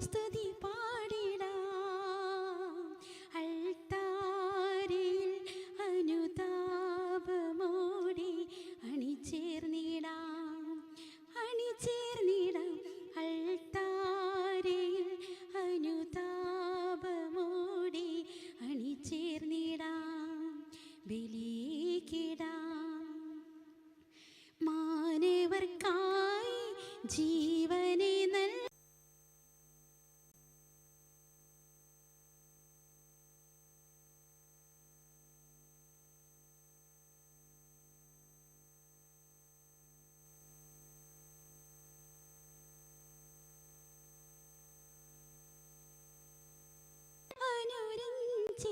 സ്തുതി പാടിടാം. അൾത്താരയിൽ അനുതാപമോടെ അണിചേർന്നിടാം. അണിചേർന്നിടാം അൾത്താരയിൽ അനുതാപമോടെ അണിചേർന്നിടാം. ബലിക്കിടാം മാനവർക്കായി ജീവനെ